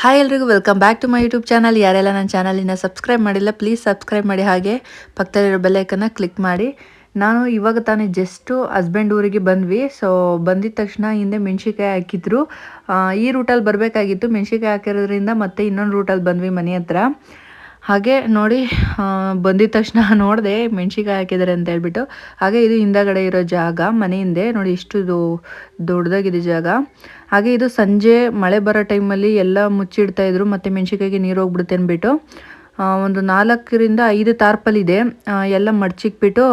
Hi ಎಲ್ರಿಗೂ welcome back to my YouTube channel ಯಾರೆಲ್ಲ ನನ್ನ ಚಾನಲಿನ ಸಬ್ಸ್ಕ್ರೈಬ್ ಮಾಡಿಲ್ಲ ಪ್ಲೀಸ್ ಸಬ್ಸ್ಕ್ರೈಬ್ ಮಾಡಿ ಹಾಗೆ ಪಕ್ಕದಲ್ಲಿರೋ ಬೆಲ್ಲೈಕನ್ನ ಕ್ಲಿಕ್ ಮಾಡಿ. ನಾನು ಇವಾಗ ತಾನೇ ಜಸ್ಟು ಹಸ್ಬೆಂಡ್ ಊರಿಗೆ ಬಂದ್ವಿ. ಸೊ ಬಂದಿದ ತಕ್ಷಣ ಹಿಂದೆ ಮೆಣಸಿಕಾಯಿ ಹಾಕಿದ್ರು. ಈ ರೂಟಲ್ಲಿ ಬರಬೇಕಾಗಿತ್ತು. ಮೆಣಸಿಕಾಯಿ ಹಾಕಿರೋದ್ರಿಂದ ಮತ್ತೆ ಇನ್ನೊಂದು ರೂಟಲ್ಲಿ ಬಂದ್ವಿ ಮನೆ ಹತ್ರ. ಹಾಗೆ ನೋಡಿ ಬಂದಿದ ತಕ್ಷಣ ನೋಡಿದೆ ಮೆಣಸಿಕಾಯಿ ಹಾಕಿದ್ದಾರೆ ಅಂತ ಹೇಳ್ಬಿಟ್ಟು. ಹಾಗೆ ಇದು ಹಿಂದಗಡೆ ಇರೋ ಜಾಗ ಮನೆ ಹಿಂದೆ. ನೋಡಿ ಇಷ್ಟು ದೊಡ್ಡದಾಗಿದೆ ಜಾಗ. ಹಾಗೆ ಇದು ಸಂಜೆ ಮಳೆ ಬರೋ ಟೈಮಲ್ಲಿ ಎಲ್ಲ ಮುಚ್ಚಿಡ್ತಾ ಇದ್ರು ಮತ್ತೆ ಮೆಣಸಿಕಾಯಿಗೆ ನೀರು ಹೋಗ್ಬಿಡುತ್ತೆ ಅಂದ್ಬಿಟ್ಟು ಒಂದು ನಾಲ್ಕರಿಂದ ಐದು ತಾರ್ಪಲ್ ಇದೆ ಆ, ಎಲ್ಲ ಮಡ್ಚಿಕ್ಬಿಟ್ಟು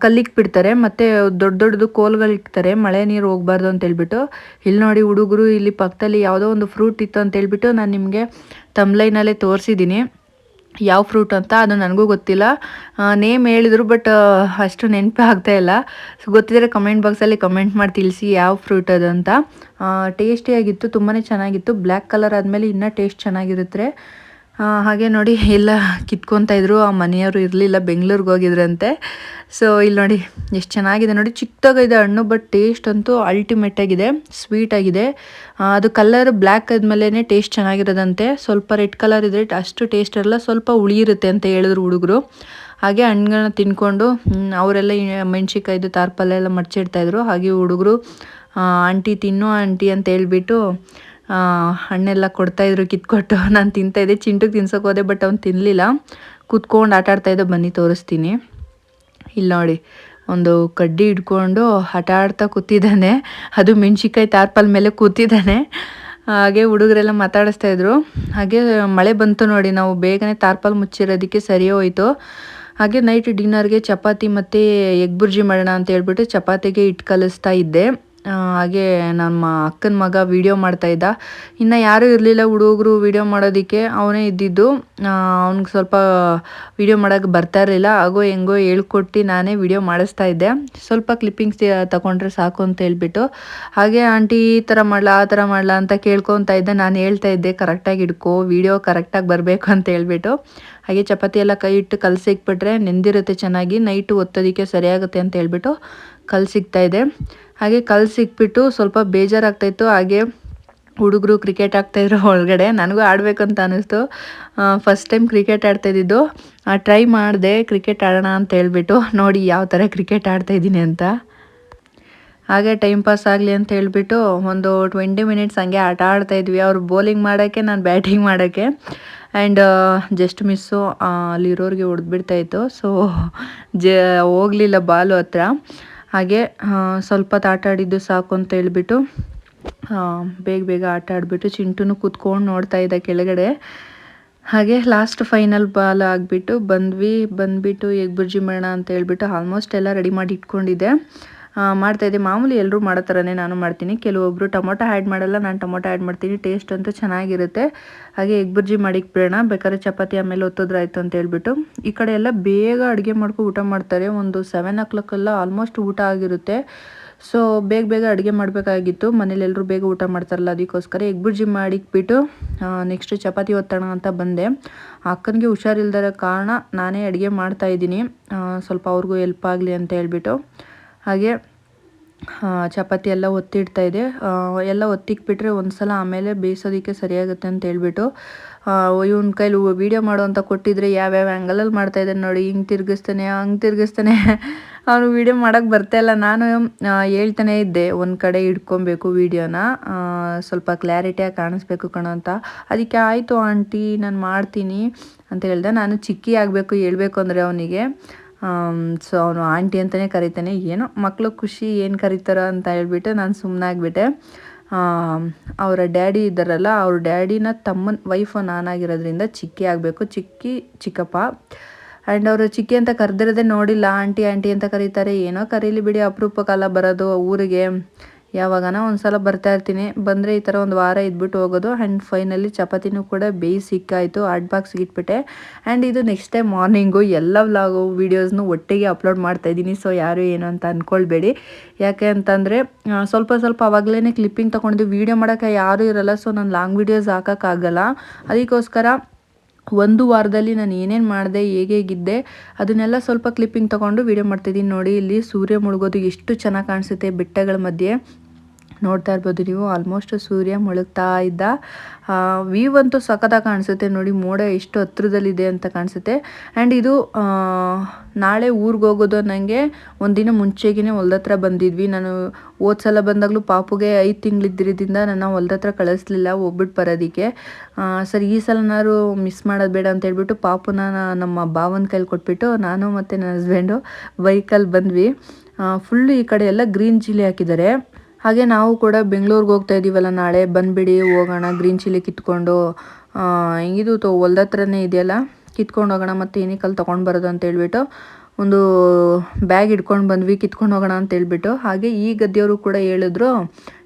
ಕಲ್ಲಿಗೆ ಬಿಡ್ತಾರೆ ಮತ್ತು ದೊಡ್ಡ ದೊಡ್ಡದು ಕೋಲ್ಗಳು ಇಡ್ತಾರೆ ಮಳೆ ನೀರು ಹೋಗ್ಬಾರ್ದು ಅಂತ ಹೇಳ್ಬಿಟ್ಟು. ಇಲ್ಲಿ ನೋಡಿ ಹುಡುಗರು ಇಲ್ಲಿ ಪಕ್ಕದಲ್ಲಿ ಯಾವುದೋ ಒಂದು ಫ್ರೂಟ್ ಇತ್ತು ಅಂತ ಹೇಳ್ಬಿಟ್ಟು ನಾನು ನಿಮಗೆ ತಮ್ಲೈನಲ್ಲೇ ತೋರಿಸಿದ್ದೀನಿ. ಯಾವ ಫ್ರೂಟ್ ಅಂತ ಅದು ನನಗೂ ಗೊತ್ತಿಲ್ಲ. ನೇಮ್ ಹೇಳಿದ್ರು ಬಟ್ ಅಷ್ಟು ನೆನಪು ಆಗ್ತಾ ಇಲ್ಲ. ಸೊ ಗೊತ್ತಿದ್ರೆ ಕಮೆಂಟ್ ಬಾಕ್ಸಲ್ಲಿ ಕಮೆಂಟ್ ಮಾಡಿ ತಿಳಿಸಿ ಯಾವ ಫ್ರೂಟ್ ಅದು ಅಂತ. ಟೇಸ್ಟಿಯಾಗಿತ್ತು ತುಂಬಾ ಚೆನ್ನಾಗಿತ್ತು. ಬ್ಲ್ಯಾಕ್ ಕಲರ್ ಆದಮೇಲೆ ಇನ್ನೂ ಟೇಸ್ಟ್ ಚೆನ್ನಾಗಿರುತ್ತೆ. ಹಾಗೆ ನೋಡಿ, ಎಲ್ಲ ಕಿತ್ಕೊತಾ ಇದ್ರು. ಆ ಮನೆಯವರು ಇರಲಿಲ್ಲ, ಬೆಂಗಳೂರಿಗೆ ಹೋಗಿದ್ರಂತೆ. ಸೊ ಇಲ್ಲಿ ನೋಡಿ, ಎಷ್ಟು ಚೆನ್ನಾಗಿದೆ ನೋಡಿ. ಚಿಕ್ಕದಾಗಿದೆ ಹಣ್ಣು ಬಟ್ ಟೇಸ್ಟ್ ಅಂತೂ ಅಲ್ಟಿಮೇಟ್ ಆಗಿದೆ ಸ್ವೀಟ್ ಆಗಿದೆ. ಅದು ಕಲರ್ ಬ್ಲ್ಯಾಕ್ ಆದ್ಮೇಲೆ ಟೇಸ್ಟ್ ಚೆನ್ನಾಗಿರೋದಂತೆ. ಸ್ವಲ್ಪ ರೆಡ್ ಕಲರ್ ಇದ್ರೆ ಅಷ್ಟು ಟೇಸ್ಟ್ ಇರಲ್ಲ. ಸ್ವಲ್ಪ ಹುಳಿ ಇರುತ್ತೆ ಅಂತ ಹೇಳಿದ್ರು ಹುಡುಗರು. ಹಾಗೆ ಹಣ್ಣುಗಳನ್ನ ತಿನ್ಕೊಂಡು ಅವರೆಲ್ಲ ಮೆಣ್ಸಿಕಾಯ್ದು ತಾರ್ಪಲ್ಲೆಲ್ಲ ಮಡ್ಚಿಡ್ತಾಯಿದ್ರು ಹಾಗೆ ಹುಡುಗರು ಆಂಟಿ, ತಿನ್ನು ಆಂಟಿ ಅಂತ ಹೇಳ್ಬಿಟ್ಟು ಹಣ್ಣೆಲ್ಲ ಕೊಡ್ತಾಯಿದ್ರು ಕಿತ್ಕೊಟ್ಟು. ನಾನು ತಿಂತಾಯಿದ್ದೆ ಚಿಂಟಕ್ಕೆ ತಿನ್ಸೋಕೆ ಹೋದೆ ಬಟ್ ಅವ್ನು ತಿನ್ನಲಿಲ್ಲ ಕೂತ್ಕೊಂಡು ಆಟ ಇದ್ದೆ. ಬನ್ನಿ, ತೋರಿಸ್ತೀನಿ. ಇಲ್ಲಿ ನೋಡಿ. ಒಂದು ಕಡ್ಡಿ ಹಿಡ್ಕೊಂಡು ಆಟ ಆಡ್ತಾ ಕೂತಿದ್ದಾನೆ. ಅದು ಮೆಣ್ಸಿಕಾಯಿ ತಾರ್ಪಲ್ ಮೇಲೆ ಕೂತಿದ್ದಾನೆ. ಹಾಗೆ ಹುಡುಗರೆಲ್ಲ ಮಾತಾಡಿಸ್ತಾ ಇದ್ರು. ಹಾಗೆ ಮಳೆ ಬಂತು ನೋಡಿ. ನಾವು ಬೇಗನೆ ತಾರ್ಪಲ್ ಮುಚ್ಚಿರೋದಕ್ಕೆ ಸರಿ ಹೋಯಿತು. ಹಾಗೆ ನೈಟ್ ಡಿನ್ನರ್ಗೆ ಚಪಾತಿ ಮತ್ತು ಎಗ್ ಬುರ್ಜಿ ಮಾಡೋಣ ಅಂತ ಹೇಳ್ಬಿಟ್ಟು ಚಪಾತಿಗೆ ಇಟ್ಟು ಕಲಿಸ್ತಾ ಇದ್ದೆ. ಹಾಗೆ ನಮ್ಮ ಅಕ್ಕನ ಮಗ ವಿಡಿಯೋ ಮಾಡ್ತಾ ಇದ್ದ. ಇನ್ನು ಯಾರೂ ಇರಲಿಲ್ಲ ಹುಡುಗರು ವಿಡಿಯೋ ಮಾಡೋದಕ್ಕೆ, ಅವನೇ ಇದ್ದಿದ್ದು. ಅವ್ನಿಗೆ ಸ್ವಲ್ಪ ವಿಡಿಯೋ ಮಾಡೋಕ್ಕೆ ಬರ್ತಾ ಇರಲಿಲ್ಲ. ಹಾಗೋ ಹೆಂಗೋ ಹೇಳ್ಕೊಟ್ಟು ನಾನೇ ವಿಡಿಯೋ ಮಾಡಿಸ್ತಾ ಇದ್ದೆ. ಸ್ವಲ್ಪ ಕ್ಲಿಪ್ಪಿಂಗ್ಸ್ ತಗೊಂಡ್ರೆ ಸಾಕು ಅಂತ ಹೇಳ್ಬಿಟ್ಟು. ಹಾಗೆ ಆಂಟಿ, ಈ ಥರ ಮಾಡಲಾ, ಆ ಥರ ಮಾಡಲಾ ಅಂತ ಕೇಳ್ಕೊತಾ ಇದ್ದೆ. ನಾನು ಹೇಳ್ತಾ ಇದ್ದೆ ಕರೆಕ್ಟಾಗಿ ಹಿಡ್ಕೋ ವಿಡಿಯೋ ಕರೆಕ್ಟಾಗಿ ಬರಬೇಕು ಅಂತ ಹೇಳ್ಬಿಟ್ಟು. ಹಾಗೆ ಚಪಾತಿ ಎಲ್ಲ ಕೈ ಇಟ್ಟು ಕಲಸಿಕ್ಬಿಟ್ರೆ ನೆಂದಿರುತ್ತೆ ಚೆನ್ನಾಗಿ. ನೈಟು ಒತ್ತೋದಕ್ಕೆ ಸರಿಯಾಗುತ್ತೆ ಅಂತ ಹೇಳ್ಬಿಟ್ಟು ಕಲಸಿಕ್ತಾ ಇದೆ ಹಾಗೆ ಕಲಸಿಕ್ಬಿಟ್ಟು ಸ್ವಲ್ಪ ಬೇಜಾರಾಗ್ತಾಯಿತ್ತು. ಹಾಗೆ ಹುಡುಗರು ಕ್ರಿಕೆಟ್ ಆಗ್ತಾಯಿದ್ರು ಒಳಗಡೆ. ನನಗೂ ಆಡಬೇಕು ಅಂತ ಅನ್ನಿಸ್ತು ಫಸ್ಟ್ ಟೈಮ್ ಕ್ರಿಕೆಟ್ ಆಡ್ತಾಯಿದ್ದು ಟ್ರೈ ಮಾಡಿದೆ ಕ್ರಿಕೆಟ್ ಆಡೋಣ ಅಂತ ಹೇಳ್ಬಿಟ್ಟು. ನೋಡಿ ಯಾವ ಥರ ಕ್ರಿಕೆಟ್ ಆಡ್ತಾಯಿದ್ದೀನಿ ಅಂತ. ಹಾಗೆ ಟೈಮ್ ಪಾಸ್ ಆಗಲಿ ಅಂತ ಹೇಳ್ಬಿಟ್ಟು ಒಂದು ಟ್ವೆಂಟಿ ಮಿನಿಟ್ಸ್ ಹಂಗೆ ಆಟ ಆಡ್ತಾಯಿದ್ವಿ. ಅವ್ರು ಬೌಲಿಂಗ್ ಮಾಡೋಕ್ಕೆ, ನಾನು ಬ್ಯಾಟಿಂಗ್ ಮಾಡೋಕ್ಕೆ. ಆ್ಯಂಡ್ ಜಸ್ಟ್ ಮಿಸ್ಸು ಅಲ್ಲಿರೋರಿಗೆ ಹೊಡೆದ್ಬಿಡ್ತಾಯಿತ್ತು. ಸೊ ಜ, ಹೋಗಲಿಲ್ಲ ಬಾಲು ಹತ್ರ. ಹಾಗೆ ಸ್ವಲ್ಪ ಹೊತ್ತು ಆಟ ಆಡಿದ್ದು ಸಾಕು ಅಂತ ಹೇಳ್ಬಿಟ್ಟು ಬೇಗ ಬೇಗ ಆಟ ಆಡಿಬಿಟ್ಟು ಚಿಂಟುನು ಕೂತ್ಕೊಂಡು ನೋಡ್ತಾ ಇದ್ದ ಕೆಳಗಡೆ. ಹಾಗೆ ಲಾಸ್ಟ್ ಫೈನಲ್ ಬಾಲ್ ಆಗಿಬಿಟ್ಟು ಬಂದ್ವಿ, ಬಂದ್ಬಿಟ್ಟು ಎಗ್ ಬುರ್ಜಿ ಮಾಡೋಣ ಅಂತ ಹೇಳ್ಬಿಟ್ಟು ಆಲ್ಮೋಸ್ಟ್ ಎಲ್ಲ ರೆಡಿ ಮಾಡಿ ಇಟ್ಕೊಂಡಿದ್ದೆ. ಮಾಡ್ತಾಯಿದ್ದೆ ಮಾಮೂಲಿ ಎಲ್ಲರೂ ಮಾಡೋ ಥರನೇ ನಾನು ಮಾಡ್ತೀನಿ. ಕೆಲವೊಬ್ಬರು ಟೊಮೊಟೊ ಆ್ಯಡ್ ಮಾಡಲ್ಲ, ನಾನು ಟೊಮೊಟೊ ಆ್ಯಡ್ ಮಾಡ್ತೀನಿ. ಟೇಸ್ಟ್ ಅಂತೂ ಚೆನ್ನಾಗಿರುತ್ತೆ. ಹಾಗೆ ಎಗ್ ಬುರ್ಜಿ ಮಾಡಿಕ್ಬಿಡೋಣ ಬೇಕಾದ್ರೆ ಚಪಾತಿ ಆಮೇಲೆ ಒತ್ತೋದ್ರಾಯ್ತು ಅಂತ ಹೇಳ್ಬಿಟ್ಟು. ಈ ಕಡೆ ಎಲ್ಲ ಬೇಗ ಅಡುಗೆ ಮಾಡ್ಕೊಂಡು ಊಟ ಮಾಡ್ತಾರೆ. ಒಂದು ಸೆವೆನ್ ಓ ಕ್ಲಾಕೆಲ್ಲ ಆಲ್ಮೋಸ್ಟ್ ಊಟ ಆಗಿರುತ್ತೆ. ಸೊ ಬೇಗ ಬೇಗ ಅಡುಗೆ ಮಾಡಬೇಕಾಗಿತ್ತು. ಮನೇಲಿ ಎಲ್ಲರೂ ಬೇಗ ಊಟ ಮಾಡ್ತಾರಲ್ಲ, ಅದಕ್ಕೋಸ್ಕರ ಎಗ್ ಬುರ್ಜಿ ಮಾಡಿಕ್ಬಿಟ್ಟು ನೆಕ್ಸ್ಟ್ ಚಪಾತಿ ಒತ್ತೋಣ ಅಂತ ಬಂದೆ. ಅಕ್ಕನಿಗೆ ಹುಷಾರಿಲ್ದಿರೋ ಕಾರಣ ನಾನೇ ಅಡುಗೆ ಮಾಡ್ತಾ ಇದ್ದೀನಿ. ಸ್ವಲ್ಪ ಅವ್ರಿಗೂ ಹೆಲ್ಪ್ ಆಗಲಿ ಅಂತ ಹೇಳ್ಬಿಟ್ಟು. ಹಾಗೆ ಚಪಾತಿ ಎಲ್ಲ ಒತ್ತಿಡ್ತಾ ಇದೆ. ಎಲ್ಲ ಒತ್ತಿಕ್ಬಿಟ್ರೆ ಒಂದು ಸಲ ಆಮೇಲೆ ಬೇಯಿಸೋದಕ್ಕೆ ಸರಿಯಾಗುತ್ತೆ ಅಂತ ಹೇಳ್ಬಿಟ್ಟು ಇವನ ಕೈಲಿ ವೀಡಿಯೋ ಮಾಡೋ ಅಂತ ಕೊಟ್ಟಿದ್ರೆ ಯಾವ್ಯಾವ ಆ್ಯಂಗಲಲ್ಲಿ ಮಾಡ್ತಾ ಇದ್ದಾನೆ ನೋಡಿ, ಹಿಂಗೆ ತಿರ್ಗಿಸ್ತಾನೆ, ಹಂಗೆ ತಿರ್ಗಿಸ್ತಾನೆ. ಅವನು ವೀಡಿಯೋ ಮಾಡೋಕ್ಕೆ ಬರ್ತಾ ಇಲ್ಲ. ನಾನು ಹೇಳ್ತಾನೆ ಇದ್ದೆ, ಒಂದು ಕಡೆ ಇಟ್ಕೊಬೇಕು ವೀಡಿಯೋನ ಸ್ವಲ್ಪ ಕ್ಲಾರಿಟಿಯಾಗಿ ಕಾಣಿಸ್ಬೇಕು ಕಣೋ ಅಂತ. ಅದಕ್ಕೆ ಆಯಿತು ಆಂಟಿ, ನಾನು ಮಾಡ್ತೀನಿ ಅಂತ ಹೇಳ್ದೆ. ನಾನು ಚಿಕ್ಕಿ ಆಗಬೇಕು, ಹೇಳ್ಬೇಕು ಅಂದರೆ ಅವನಿಗೆ. ಸೊ ಅವನು ಆಂಟಿ ಅಂತಲೇ ಕರಿತಾನೆ. ಏನೋ ಮಕ್ಕಳು ಖುಷಿ ಏನು ಕರೀತಾರೋ ಅಂತ ಹೇಳ್ಬಿಟ್ಟು ನಾನು ಸುಮ್ಮನಾಗ್ಬಿಟ್ಟೆ ಅವರ ಡ್ಯಾಡಿ ಇದ್ದಾರಲ್ಲ, ಅವ್ರ ಡ್ಯಾಡಿನ ತಮ್ಮನ ವೈಫು ನಾನಾಗಿರೋದ್ರಿಂದ ಚಿಕ್ಕಿ ಆಗಬೇಕು. ಚಿಕ್ಕಿ ಚಿಕ್ಕಪ್ಪ. ಆ್ಯಂಡ್ ಅವರು ಚಿಕ್ಕಿ ಅಂತ ಕರೆದಿರೋದೇ ನೋಡಿಲ್ಲ. ಆಂಟಿ ಆಂಟಿ ಅಂತ ಕರೀತಾರೆ. ಏನೋ ಕರೀಲಿ ಬಿಡಿ ಅಪರೂಪಕ್ಕೆಲ್ಲ ಬರೋದು ಊರಿಗೆ. ಯಾವಾಗನ ಒಂದು ಸಲ ಬರ್ತಾ ಇರ್ತೀನಿ. ಬಂದರೆ ಈ ಥರ ಒಂದು ವಾರ ಇದ್ಬಿಟ್ಟು ಹೋಗೋದು. ಆ್ಯಂಡ್ ಫೈನಲಿ ಚಪಾತಿನೂ ಕೂಡ ಬೇಯಿಸಿ ಸಿಕ್ಕಾಯಿತು ಹಾಟ್ ಬಾಕ್ಸ್ಗೆ ಇಟ್ಬಿಟ್ಟೆ. ಆ್ಯಂಡ್ ಇದು ನೆಕ್ಸ್ಟ್ ಟೈಮ್ ಮಾರ್ನಿಂಗು ಎಲ್ಲ ವ್ಲಾಗು ವೀಡಿಯೋಸ್ನು ಒಟ್ಟಿಗೆ ಅಪ್ಲೋಡ್ ಮಾಡ್ತಾ ಇದ್ದೀನಿ. ಸೊ ಯಾರು ಏನು ಅಂತ ಅಂದ್ಕೊಳ್ಬೇಡಿ ಯಾಕೆ ಅಂತಂದರೆ ಸ್ವಲ್ಪ ಸ್ವಲ್ಪ ಅವಾಗಲೇ ಕ್ಲಿಪ್ಪಿಂಗ್ ತೊಗೊಂಡು ವೀಡಿಯೋ ಮಾಡೋಕ್ಕೆ ಯಾರೂ ಇರಲ್ಲ. ಸೊ ನಾನು ಲಾಂಗ್ ವೀಡಿಯೋಸ್ ಹಾಕೋಕ್ಕಾಗಲ್ಲ ಅದಕ್ಕೋಸ್ಕರ ಒಂದು ವಾರದಲ್ಲಿ ನಾನು ಏನೇನು ಮಾಡಿದೆ, ಹೇಗೆ ಹೇಗಿದ್ದೆ ಅದನ್ನೆಲ್ಲ ಸ್ವಲ್ಪ ಕ್ಲಿಪ್ಪಿಂಗ್ ತೊಗೊಂಡು ವೀಡಿಯೋ ಮಾಡ್ತಿದ್ದೀನಿ ನೋಡಿ, ಇಲ್ಲಿ ಸೂರ್ಯ ಮುಳುಗೋದು ಎಷ್ಟು ಚೆನ್ನಾಗಿ ಕಾಣಿಸುತ್ತೆ ಬೆಟ್ಟಗಳ ಮಧ್ಯೆ. ನೋಡ್ತಾ ಇರ್ಬೋದು ನೀವು. ಆಲ್ಮೋಸ್ಟ್ ಸೂರ್ಯ ಮುಳುಗ್ತಾ ಇದ್ದ ವ್ಯೂ ಅಂತೂ ಸಖತ್ತಾಗಿ ಕಾಣಿಸುತ್ತೆ ನೋಡಿ. ಮೋಡ ಎಷ್ಟು ಹತ್ರದಲ್ಲಿದೆ ಅಂತ ಕಾಣಿಸುತ್ತೆ. ಆ್ಯಂಡ್ ಇದು ನಾಳೆ ಊರಿಗೆ ಹೋಗೋದು ನನಗೆ ಒಂದಿನ ಮುಂಚೆಗೇ ಹೊಲ್ದ ಹತ್ರ ಬಂದಿದ್ವಿ. ನಾನು ಹೋದ ಸಲ ಬಂದಾಗಲೂ ಪಾಪುಗೆ ಐದು ತಿಂಗಳಿದ್ದಿರೋದ್ರಿಂದ ನನ್ನ ಹೊಲ್ದ ಹತ್ರ ಕಳಿಸ್ಲಿಲ್ಲ ಹೋಗ್ಬಿಟ್ಟು ಬರೋದಕ್ಕೆ. ಸರಿ, ಈ ಸಲನಾದ್ರು ಮಿಸ್ ಮಾಡೋದು ಬೇಡ ಅಂತ ಹೇಳ್ಬಿಟ್ಟು ಪಾಪುನ ನಮ್ಮ ಭಾವನ ಕೈಲಿ ಕೊಟ್ಬಿಟ್ಟು ನಾನು ಮತ್ತು ನನ್ನ ಹಸ್ಬೆಂಡು ಬೈಕಲ್ಲಿ ಬಂದ್ವಿ. ಫುಲ್ಲು ಈ ಕಡೆ ಎಲ್ಲ ಗ್ರೀನ್ ಚಿಲ್ಲಿ ಹಾಕಿದ್ದಾರೆ. ಹಾಗೆ ನಾವು ಕೂಡ ಬೆಂಗಳೂರಿಗೆ ಹೋಗ್ತಾ ಇದ್ದೀವಲ್ಲ ನಾಳೆ. ಬಂದುಬಿಡಿ, ಹೋಗೋಣ. ಗ್ರೀನ್ ಚಿಲ್ಲಿ ಕಿತ್ಕೊಂಡು ಇದು ತೊ ಹೊಲ್ದ ಹತ್ರನೇ ಇದೆಯಲ್ಲ? ಕಿತ್ಕೊಂಡು ಹೋಗೋಣ ಮತ್ತು ಏನಕ್ಕಲ್ಲಿ ತೊಗೊಂಡು ಬರೋದು ಅಂತ ಹೇಳ್ಬಿಟ್ಟು, ಒಂದು ಬ್ಯಾಗ್ ಇಟ್ಕೊಂಡು ಬಂದ್ವಿ, ಕಿತ್ಕೊಂಡು ಹೋಗೋಣ ಅಂತ ಹೇಳ್ಬಿಟ್ಟು. ಹಾಗೆ ಈ ಗದ್ದೆಯವರು ಕೂಡ ಹೇಳಿದ್ರು